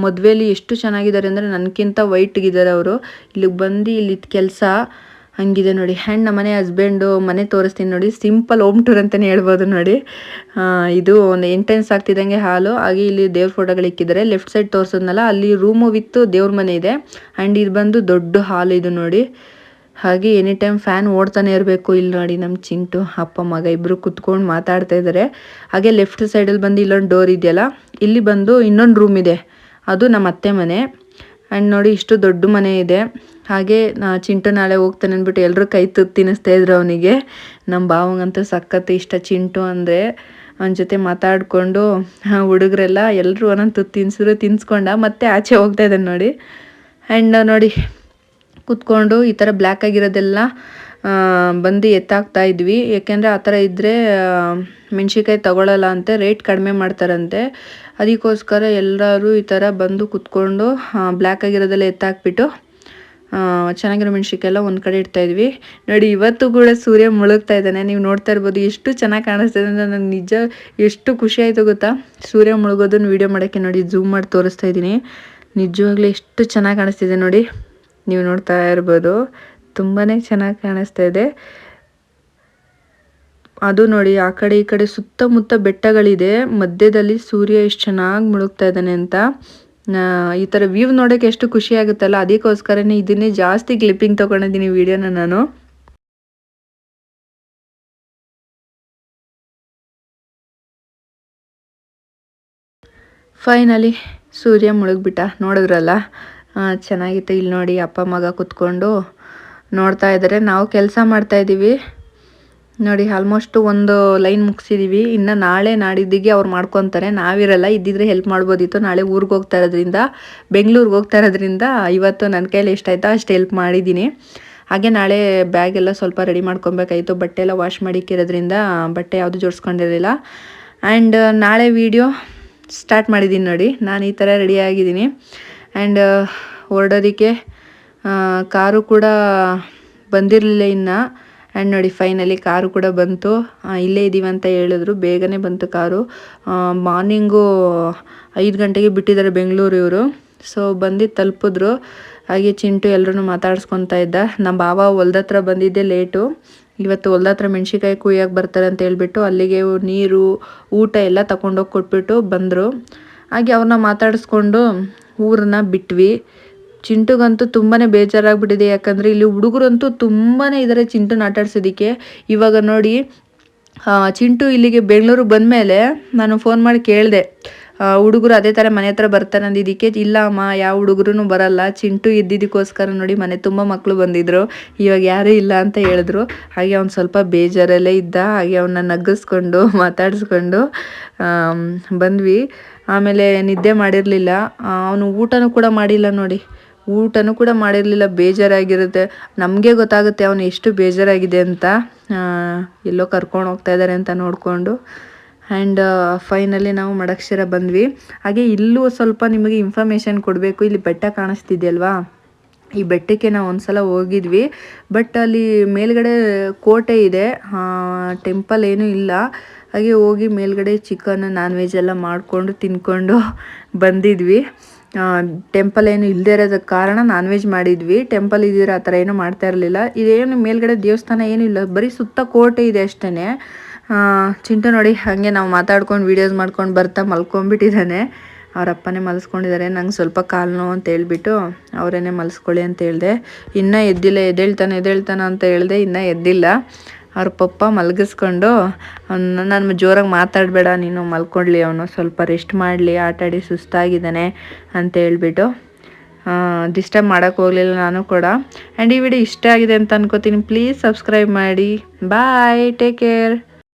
ಮದುವೆಯಲ್ಲಿ ಎಷ್ಟು ಚೆನ್ನಾಗಿದ್ದಾರೆ ಅಂದರೆ ನನಗಿಂತ ವೈಟ್ಗಿದ್ದಾರೆ ಅವರು. ಇಲ್ಲಿಗೆ ಬಂದು ಇಲ್ಲಿ ಕೆಲಸ ಹಂಗಿದೆ ನೋಡಿ. ಆ್ಯಂಡ್ ನಮ್ಮನೆ ಹಸ್ಬೆಂಡು ಮನೆ ತೋರಿಸ್ತೀನಿ ನೋಡಿ. ಸಿಂಪಲ್ ಹೋಮ್ ಟೂರ್ ಅಂತಲೇ ಹೇಳ್ಬೋದು ನೋಡಿ. ಇದು ಒಂದು ಎಂಟ್ರೆನ್ಸ್ ಆಗ್ತಿದ್ದಂಗೆ ಹಾಲು. ಹಾಗೆ ಇಲ್ಲಿ ದೇವ್ರ ಫೋಟೋಗಳು ಇಕ್ಕಿದ್ದಾರೆ. ಲೆಫ್ಟ್ ಸೈಡ್ ತೋರಿಸೋದ್ನಲ್ಲ, ಅಲ್ಲಿ ರೂಮು ವಿತ್ತು ದೇವ್ರ ಮನೆ ಇದೆ. ಆ್ಯಂಡ್ ಇದು ಬಂದು ದೊಡ್ಡ ಹಾಲು ಇದು ನೋಡಿ. ಹಾಗೆ ಎನಿ ಟೈಮ್ ಫ್ಯಾನ್ ಓಡ್ತಾನೆ ಇರಬೇಕು. ಇಲ್ಲಿ ನೋಡಿ ನಮ್ಮ ಚಿಂಟು, ಅಪ್ಪ, ಮಗ ಇಬ್ಬರು ಕುತ್ಕೊಂಡು ಮಾತಾಡ್ತಾ ಇದ್ದಾರೆ ಹಾಗೆ ಲೆಫ್ಟ್ ಸೈಡಲ್ಲಿ ಬಂದು ಇಲ್ಲೊಂದು ಡೋರ್ ಇದೆಯಲ್ಲ, ಇಲ್ಲಿ ಬಂದು ಇನ್ನೊಂದು ರೂಮ್ ಇದೆ. ಅದು ನಮ್ಮ ಅತ್ತೆ ಮನೆ. ಆ್ಯಂಡ್ ನೋಡಿ ಇಷ್ಟು ದೊಡ್ಡ ಮನೆ ಇದೆ. ಹಾಗೆ ನಾ ಚಿಂಟು ನಾಳೆ ಹೋಗ್ತಾನೆ ಅಂದ್ಬಿಟ್ಟು ಎಲ್ಲರೂ ಕೈ ತುತ್ತು ತಿನ್ನಿಸ್ತಾ ಇದ್ರು ಅವನಿಗೆ. ನಮ್ಮ ಭಾವಂಗಂತೂ ಸಖತ್ ಇಷ್ಟ ಚಿಂಟು ಅಂದರೆ. ಅವನ ಜೊತೆ ಮಾತಾಡಿಕೊಂಡು ಹುಡುಗರೆಲ್ಲ ಎಲ್ಲರೂ ಒಂದೊಂದು ತುತ್ತು ತಿನ್ಸಿದ್ರು, ತಿನ್ಸ್ಕೊಂಡ ಮತ್ತೆ ಆಚೆ ಹೋಗ್ತಾ ಇದ್ದಾನೆ ನೋಡಿ. ಆ್ಯಂಡ್ ನೋಡಿ ಕುತ್ಕೊಂಡು ಈ ಥರ ಬ್ಲ್ಯಾಕ್ ಆಗಿರೋದೆಲ್ಲ ಬಂದು ಎತ್ತಾಕ್ತಾ ಇದ್ವಿ. ಯಾಕೆಂದರೆ ಆ ಥರ ಇದ್ದರೆ ಮೆಣ್ಸಿನ್ಕಾಯಿ ತಗೊಳ್ಳಲ್ಲ ಅಂತೆ ರೇಟ್ ಕಡಿಮೆ ಮಾಡ್ತಾರಂತೆ. ಅದಕ್ಕೋಸ್ಕರ ಎಲ್ಲರೂ ಈ ಥರ ಬಂದು ಕುತ್ಕೊಂಡು ಬ್ಲ್ಯಾಕ್ ಆಗಿರೋದೆಲ್ಲ ಎತ್ತಾಕ್ಬಿಟ್ಟು ಚೆನ್ನಾಗಿರೋ ಮೆಣ್ಸಿನ್ಕಾಯಿ ಎಲ್ಲ ಒಂದು ಕಡೆ ಇಡ್ತಾ ಇದ್ವಿ. ನೋಡಿ, ಇವತ್ತು ಕೂಡ ಸೂರ್ಯ ಮುಳುಗ್ತಾ ಇದ್ದಾನೆ. ನೀವು ನೋಡ್ತಾ ಇರ್ಬೋದು, ಎಷ್ಟು ಚೆನ್ನಾಗಿ ಕಾಣಿಸ್ತಾ ಇದೆ ಅಂದರೆ ನನಗೆ ನಿಜ ಎಷ್ಟು ಖುಷಿ ಆಯಿತು ಗೊತ್ತಾ? ಸೂರ್ಯ ಮುಳುಗೋದನ್ನು ವೀಡಿಯೋ ಮಾಡೋಕ್ಕೆ ನೋಡಿ ಝೂಮ್ ಮಾಡಿ ತೋರಿಸ್ತಾ ಇದ್ದೀನಿ. ನಿಜವಾಗ್ಲೂ ಎಷ್ಟು ಚೆನ್ನಾಗಿ ಕಾಣಿಸ್ತಿದೆ ನೋಡಿ. ನೀವು ನೋಡ್ತಾ ಇರ್ಬೋದು. ತುಂಬಾ ಚೆನ್ನಾಗಿ ಕಾಣಿಸ್ತಾ ಇದೆ. ಅದು ನೋಡಿ, ಆ ಕಡೆ ಈ ಕಡೆ ಸುತ್ತಮುತ್ತ ಬೆಟ್ಟಗಳಿದೆ. ಮಧ್ಯದಲ್ಲಿ ಸೂರ್ಯ ಎಷ್ಟು ಚೆನ್ನಾಗಿ ಮುಳುಗ್ತಾ ಇದ್ದಾನೆ ಅಂತ. ಈ ಥರ ವ್ಯೂ ನೋಡೋಕ್ಕೆ ಎಷ್ಟು ಖುಷಿ ಆಗುತ್ತಲ್ಲ, ಅದಕ್ಕೋಸ್ಕರನೇ ಇದನ್ನೇ ಜಾಸ್ತಿ ಕ್ಲಿಪ್ಪಿಂಗ್ ತೊಗೊಂಡಿದ್ದೀನಿ ವಿಡಿಯೋನ ನಾನು. ಫೈನಲಿ ಸೂರ್ಯ ಮುಳುಗ್ಬಿಟ್ಟ. ನೋಡಿದ್ರಲ್ಲ? ಚೆನ್ನಾಗಿತ್ತು. ಇಲ್ಲಿ ನೋಡಿ, ಅಪ್ಪ ಮಗ ಕುತ್ಕೊಂಡು ನೋಡ್ತಾ ಇದ್ದಾರೆ. ನಾವು ಕೆಲಸ ಮಾಡ್ತಾ ಇದ್ದೀವಿ. ನೋಡಿ ಆಲ್ಮೋಸ್ಟ್ ಒಂದು ಲೈನ್ ಮುಗಿಸಿದೀವಿ. ಇನ್ನು ನಾಳೆ ನಾಡಿದ್ದಿಗೆ ಅವ್ರು ಮಾಡ್ಕೊತಾರೆ. ನಾವಿರಲ್ಲ, ಇದ್ದಿದ್ರೆ ಹೆಲ್ಪ್ ಮಾಡ್ಬೋದಿತ್ತು. ನಾಳೆ ಊರಿಗೆ ಹೋಗ್ತಾ ಇರೋದ್ರಿಂದ, ಬೆಂಗಳೂರಿಗೆ ಹೋಗ್ತಾ ಇರೋದ್ರಿಂದ ಇವತ್ತು ನನ್ನ ಕೈಯಲ್ಲಿ ಎಷ್ಟಾಯ್ತೋ ಅಷ್ಟು ಹೆಲ್ಪ್ ಮಾಡಿದ್ದೀನಿ. ಹಾಗೆ ನಾಳೆ ಬ್ಯಾಗ್ ಎಲ್ಲ ಸ್ವಲ್ಪ ರೆಡಿ ಮಾಡ್ಕೊಬೇಕಾಯಿತು. ಬಟ್ಟೆ ಎಲ್ಲ ವಾಶ್ ಮಾಡಿಕ್ಕಿರೋದ್ರಿಂದ ಬಟ್ಟೆ ಯಾವುದು ಜೋಡಿಸ್ಕೊಂಡಿರಲಿಲ್ಲ. ಆ್ಯಂಡ್ ನಾಳೆ ವೀಡಿಯೋ ಸ್ಟಾರ್ಟ್ ಮಾಡಿದ್ದೀನಿ ನೋಡಿ. ನಾನು ಈ ಥರ ರೆಡಿಯಾಗಿದ್ದೀನಿ ಆ್ಯಂಡ್ ಹೊರಡೋದಕ್ಕೆ ಕಾರು ಕೂಡ ಬಂದಿರಲಿಲ್ಲ ಇನ್ನು. ಆ್ಯಂಡ್ ನೋಡಿ ಫೈನಲಿ ಕಾರು ಕೂಡ ಬಂತು. ಇಲ್ಲೇ ಇದ್ದೀವಿ ಅಂತ ಹೇಳಿದ್ರು. ಬೇಗನೆ ಬಂತು ಕಾರು. ಮಾರ್ನಿಂಗು ಐದು ಗಂಟೆಗೆ ಬಿಟ್ಟಿದ್ದಾರೆ ಬೆಂಗಳೂರು ಇವರು. ಸೊ ಬಂದು ತಲುಪಿದ್ರು. ಹಾಗೆ ಚಿಂಟು ಎಲ್ಲರೂ ಮಾತಾಡ್ಸ್ಕೊತಾ ಇದ್ದ. ನಮ್ಮ ಬಾವ ಹೊಲ್ದತ್ರ ಬಂದಿದ್ದೆ ಲೇಟು. ಇವತ್ತು ಹೊಲ್ದತ್ರ ಮೆಣ್ಸಿಕಾಯಿ ಕುಯ್ಯಕ್ಕೆ ಬರ್ತಾರೆ ಅಂತ ಹೇಳಿಬಿಟ್ಟು ಅಲ್ಲಿಗೆ ನೀರು, ಊಟ ಎಲ್ಲ ತಗೊಂಡೋಗಿ ಕೊಟ್ಬಿಟ್ಟು ಬಂದರು. ಹಾಗೆ ಅವ್ರನ್ನ ಮಾತಾಡಿಸ್ಕೊಂಡು ಊರನ್ನ ಬಿಟ್ವಿ. ಚಿಂಟುಗಂತೂ ತುಂಬಾ ಬೇಜಾರಾಗ್ಬಿಟ್ಟಿದೆ. ಯಾಕಂದರೆ ಇಲ್ಲಿ ಹುಡುಗರಂತೂ ತುಂಬಾ ಇದ್ದಾರೆ ಚಿಂಟುನ ಆಟಾಡ್ಸೋದಕ್ಕೆ ಇವಾಗ ನೋಡಿ ಚಿಂಟು ಇಲ್ಲಿಗೆ ಬೆಂಗಳೂರಿಗೆ ಬಂದಮೇಲೆ ನಾನು ಫೋನ್ ಮಾಡಿ ಕೇಳಿದೆ. ಹುಡುಗರು ಅದೇ ಥರ ಮನೆ ಹತ್ರ ಬರ್ತಾರೆ ಅಂದಿದ್ದಕ್ಕೆ, ಇಲ್ಲ ಅಮ್ಮ, ಯಾವ ಹುಡುಗರು ಬರಲ್ಲ. ಚಿಂಟು ಇದ್ದಿದ್ದಕ್ಕೋಸ್ಕರ ನೋಡಿ ಮನೆ ತುಂಬ ಮಕ್ಕಳು ಬಂದಿದ್ರು. ಇವಾಗ ಯಾರೂ ಇಲ್ಲ ಅಂತ ಹೇಳಿದ್ರು. ಹಾಗೆ ಅವ್ನು ಸ್ವಲ್ಪ ಬೇಜಾರಲ್ಲೇ ಇದ್ದ. ಹಾಗೆ ಅವನ್ನ ನಗ್ಗಿಸ್ಕೊಂಡು ಮಾತಾಡಿಸ್ಕೊಂಡು ಬಂದ್ವಿ. ಆಮೇಲೆ ನಿದ್ದೆ ಮಾಡಿರಲಿಲ್ಲ. ಅವನು ಊಟನೂ ಕೂಡ ಮಾಡಿಲ್ಲ ನೋಡಿ. ಊಟನೂ ಕೂಡ ಮಾಡಿರಲಿಲ್ಲ, ಬೇಜಾರಾಗಿರುತ್ತೆ. ನಮಗೆ ಗೊತ್ತಾಗುತ್ತೆ ಅವನು ಎಷ್ಟು ಬೇಜಾರಾಗಿದೆ ಅಂತ. ಎಲ್ಲೋ ಕರ್ಕೊಂಡು ಹೋಗ್ತಾ ಇದ್ದಾರೆ ಅಂತ ನೋಡಿಕೊಂಡು. ಆ್ಯಂಡ್ ಫೈನಲಿ ನಾವು ಮಡಕ್ಷರ ಬಂದ್ವಿ. ಹಾಗೆ ಇಲ್ಲೂ ಸ್ವಲ್ಪ ನಿಮಗೆ ಇನ್ಫಾರ್ಮೇಷನ್ ಕೊಡಬೇಕು. ಇಲ್ಲಿ ಬೆಟ್ಟ ಕಾಣಿಸ್ತಿದೆಯಲ್ವಾ? ಈ ಬೆಟ್ಟಕ್ಕೆ ನಾವು ಒಂದ್ಸಲ ಹೋಗಿದ್ವಿ. ಬಟ್ ಅಲ್ಲಿ ಮೇಲ್ಗಡೆ ಕೋಟೆ ಇದೆ. ಟೆಂಪಲ್ ಏನೂ ಇಲ್ಲ. ಹಾಗೆ ಹೋಗಿ ಮೇಲ್ಗಡೆ ಚಿಕನ್ ನಾನ್ ವೆಜ್ ಎಲ್ಲ ಮಾಡಿಕೊಂಡು ತಿನ್ಕೊಂಡು ಬಂದಿದ್ವಿ. ಟೆಂಪಲ್ ಏನು ಇಲ್ಲದೆ ಇರೋದಕ್ಕೆ ಕಾರಣ ನಾನ್ ವೆಜ್ ಮಾಡಿದ್ವಿ. ಟೆಂಪಲ್ ಇದ್ದೀರ, ಆ ಥರ ಏನೂ ಮಾಡ್ತಾ ಇರಲಿಲ್ಲ. ಇದೇನು ಮೇಲ್ಗಡೆ ದೇವಸ್ಥಾನ ಏನೂ ಇಲ್ಲ. ಬರೀ ಸುತ್ತ ಕೋಟೆ ಇದೆ ಅಷ್ಟೇ ಚಿಂತೆ ನೋಡಿ, ಹಾಗೆ ನಾವು ಮಾತಾಡ್ಕೊಂಡು ವೀಡಿಯೋಸ್ ಮಾಡ್ಕೊಂಡು ಬರ್ತಾ ಮಲ್ಕೊಂಡ್ಬಿಟ್ಟಿದ್ದಾನೆ. ಅವ್ರ ಅಪ್ಪನೇ ಮಲ್ಸ್ಕೊಂಡಿದ್ದಾರೆ. ನಂಗೆ ಸ್ವಲ್ಪ ಕಾಲು ನೋವು ಅಂತ ಹೇಳ್ಬಿಟ್ಟು ಅವರೇನೆ ಮಲ್ಸ್ಕೊಳ್ಳಿ ಅಂತ ಹೇಳಿದೆ. ಇನ್ನೂ ಎದ್ದಿಲ್ಲ, ಎದ್ದೇಳ್ತಾನೆ ಎದ್ದೇಳ್ತಾನೆ ಅಂತ ಹೇಳಿದೆ, ಇನ್ನೂ ಎದ್ದಿಲ್ಲ. ಅವ್ರ ಪಪ್ಪ ಮಲಗಿಸ್ಕೊಂಡು ನಾನು ಜೋರಾಗಿ ಮಾತಾಡಬೇಡ, ನೀನು ಮಲ್ಕೊಳ್ಳಿ ಅವನು ಸ್ವಲ್ಪ ರೆಸ್ಟ್ ಮಾಡಲಿ ಆಟಾಡಿ ಸುಸ್ತಾಗಿದ್ದಾನೆ ಅಂತ ಹೇಳ್ಬಿಟ್ಟು ಡಿಸ್ಟರ್ಬ್ ಮಾಡೋಕ್ಕೆ ಹೋಗಲಿಲ್ಲ ನಾನು ಕೂಡ. ಆ್ಯಂಡ್ ಈ ವಿಡಿಯೋ ಇಷ್ಟ ಆಗಿದೆ ಅಂತ ಅನ್ಕೋತೀನಿ. ಪ್ಲೀಸ್ ಸಬ್ಸ್ಕ್ರೈಬ್ ಮಾಡಿ. Bye take care